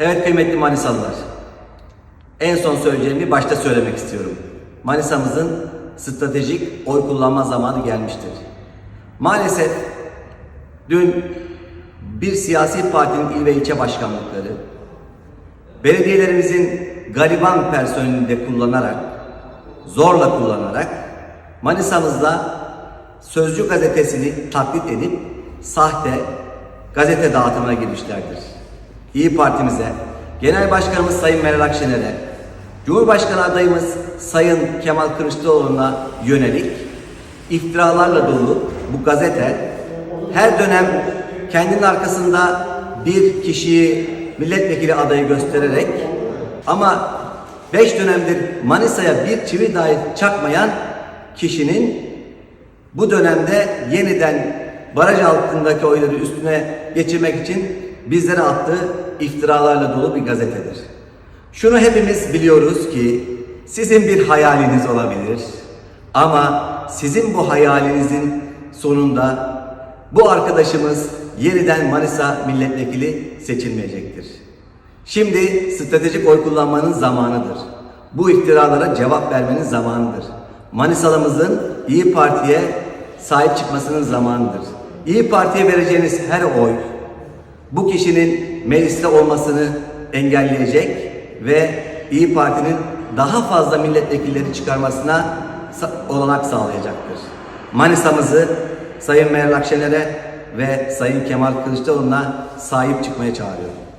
Evet kıymetli Manisalılar. En son söyleyeceğimi başta söylemek istiyorum. Manisa'mızın stratejik oy kullanma zamanı gelmiştir. Maalesef dün bir siyasi partinin il ve ilçe başkanlıkları belediyelerimizin gariban personelini de kullanarak, zorla kullanarak Manisa'mızda Sözcü gazetesini taklit edip sahte gazete dağıtımına girmişlerdir. İyi Partimize, Genel Başkanımız Sayın Meral Akşener'e, Cumhurbaşkanı adayımız Sayın Kemal Kılıçdaroğlu'na yönelik iftiralarla dolu bu gazete her dönem kendinin arkasında bir kişiyi milletvekili adayı göstererek ama beş dönemdir Manisa'ya bir çivi dahi çakmayan kişinin bu dönemde yeniden baraj altındaki oyları üstüne geçirmek için bizlere attığı iftiralarla dolu bir gazetedir. Şunu hepimiz biliyoruz ki sizin bir hayaliniz olabilir ama sizin bu hayalinizin sonunda bu arkadaşımız yeniden Manisa milletvekili seçilmeyecektir. Şimdi stratejik oy kullanmanın zamanıdır. Bu iftiralara cevap vermenin zamanıdır. Manisalımızın İyi Parti'ye sahip çıkmasının zamanıdır. İyi Parti'ye vereceğiniz her oy bu kişinin mecliste olmasını engelleyecek ve İyi Parti'nin daha fazla milletvekilleri çıkarmasına olanak sağlayacaktır. Manisa'mızı Sayın Meral Akşener'e ve Sayın Kemal Kılıçdaroğlu'na sahip çıkmaya çağırıyorum.